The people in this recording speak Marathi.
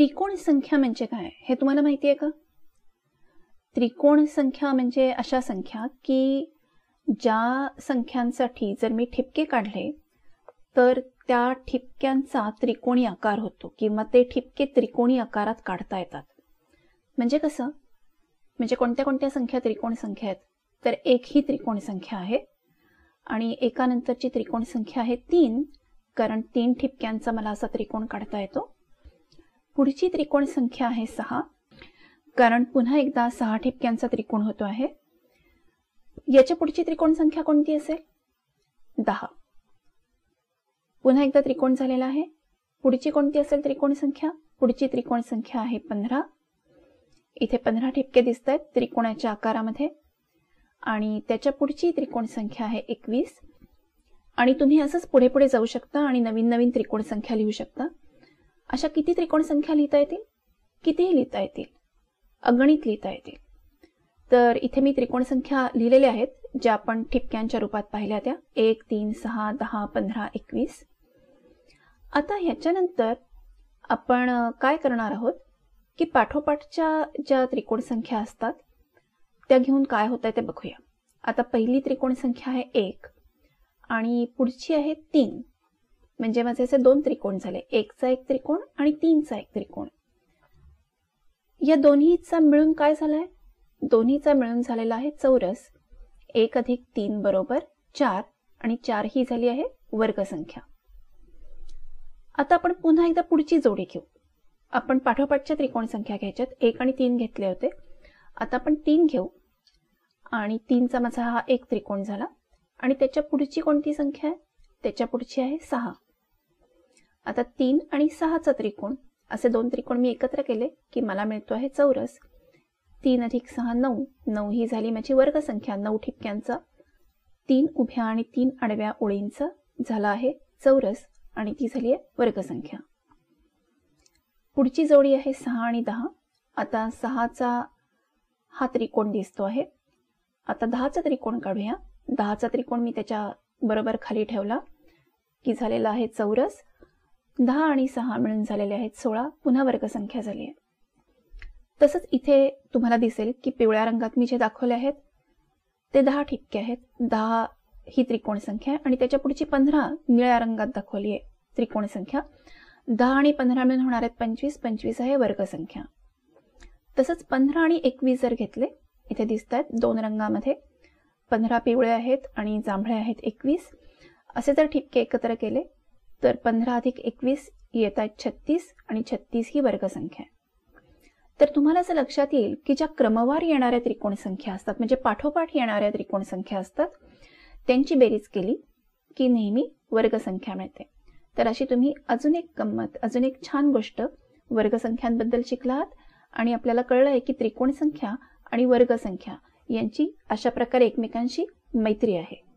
त्रिकोण संख्या म्हणजे काय? हे तुम्हाला माहिती आहे का? त्रिकोण संख्या म्हणजे अशा संख्या की ज्या संख्यांसाठी जर मी ठिपके काढले तर त्या ठिपक्यांचा त्रिकोणी आकार होतो किंवा ते ठिपके त्रिकोणी आकारात काढता येतात. म्हणजे कसं? म्हणजे कोणत्या कोणत्या संख्या त्रिकोण संख्या आहेत? तर एक ही त्रिकोण संख्या आहे आणि एकानंतरची त्रिकोण संख्या आहे तीन कारण तीन ठिपक्यांचा मला असा त्रिकोण काढता येतो. पुढची त्रिकोण संख्या आहे सहा. कारण पुन्हा एकदा सहा ठिपक्यांचा त्रिकोण होतो आहे. याच्या पुढची त्रिकोण संख्या कोणती असेल? दहा. पुन्हा एकदा त्रिकोण झालेला आहे. पुढची कोणती असेल त्रिकोण संख्या? पुढची त्रिकोण संख्या आहे पंधरा. इथे पंधरा ठिपके दिसत आहेत त्रिकोणाच्या आकारामध्ये. आणि त्याच्या पुढची त्रिकोण संख्या आहे एकवीस. आणि तुम्ही असंच पुढे पुढे जाऊ शकता आणि नवीन नवीन त्रिकोण संख्या लिहू शकता. अशा किती त्रिकोण संख्या लिहिता येतील? कितीही लिहिता येतील. अगणित लिहिता येतील. तर इथे मी त्रिकोण संख्या लिहिलेल्या आहेत ज्या आपण ठिपक्यांच्या रूपात पाहिल्या त्या. एक तीन सहा दहा पंधरा एकवीस. आता ह्याच्यानंतर आपण काय करणार आहोत? की पाठोपाठच्या ज्या त्रिकोण संख्या असतात त्या घेऊन काय होत आहे ते बघूया. आता पहिली त्रिकोण संख्या आहे एक आणि पुढची आहे तीन. म्हणजे माझे असे दोन त्रिकोण झाले. एकचा एक त्रिकोण आणि तीनचा एक त्रिकोण. या दोन्हीचा मिळून काय झालाय? दोन्हीचा मिळून झालेला आहे चौरस. एक अधिक तीन बरोबर चार आणि चार ही झाली आहे वर्गसंख्या. आता आपण पुन्हा एकदा पुढची जोडी घेऊ. आपण पाठोपाठच्या त्रिकोण संख्या घ्यायच्यात. एक आणि तीन घेतले होते. आता आपण तीन घेऊ. आणि तीनचा माझा हा एक त्रिकोण झाला. आणि त्याच्या पुढची कोणती संख्या आहे? त्याच्या पुढची आहे सहा. आता तीन आणि सहाचा त्रिकोण असे दोन त्रिकोण मी एकत्र केले की मला मिळतो आहे चौरस. तीन अधिक सहा नऊ. नऊ ही झाली माझी वर्गसंख्या नऊ ठिपक्यांचा. तीन उभ्या आणि तीन आडव्या ओळींचा झाला आहे चौरस आणि ती झाली आहे वर्गसंख्या. पुढची जोडी आहे सहा आणि दहा. आता सहाचा हा त्रिकोण दिसतो आहे. आता दहाचा त्रिकोण काढूया. दहाचा त्रिकोण मी त्याच्या बरोबर खाली ठेवला की झालेला आहे चौरस. दहा आणि सहा मिळून झालेले आहेत सोळा पुन्हा वर्गसंख्या झाली आहे. तसंच इथे तुम्हाला दिसेल की पिवळ्या रंगात मी जे दाखवले आहेत ते दहा ठिपके आहेत. दहा ही त्रिकोण संख्या आणि त्याच्या पुढची पंधरा निळ्या रंगात दाखवली आहे त्रिकोण संख्या. दहा आणि पंधरा मिळून होणार आहेत पंचवीस पंचवीस आहे वर्गसंख्या. तसंच पंधरा आणि एकवीस जर घेतले इथे दिसत आहेत दोन रंगामध्ये. पंधरा पिवळे आहेत आणि जांभळे आहेत एकवीस. असे जर ठिपके एकत्र केले तर पंधरा अधिक एकवीस येत आहेत छत्तीस आणि छत्तीस ही वर्गसंख्या आहे. तर तुम्हाला असं लक्षात येईल की ज्या क्रमवार येणाऱ्या त्रिकोण संख्या असतात म्हणजे पाठोपाठ येणाऱ्या त्रिकोण संख्या असतात त्यांची बेरीज केली की नेहमी वर्गसंख्या मिळते. तर अशी तुम्ही अजून एक गंमत अजून एक छान गोष्ट वर्गसंख्यांबद्दल शिकला आहात आणि आपल्याला कळलं आहे की त्रिकोण संख्या आणि वर्गसंख्या यांची अशा प्रकारे एकमेकांशी मैत्री आहे.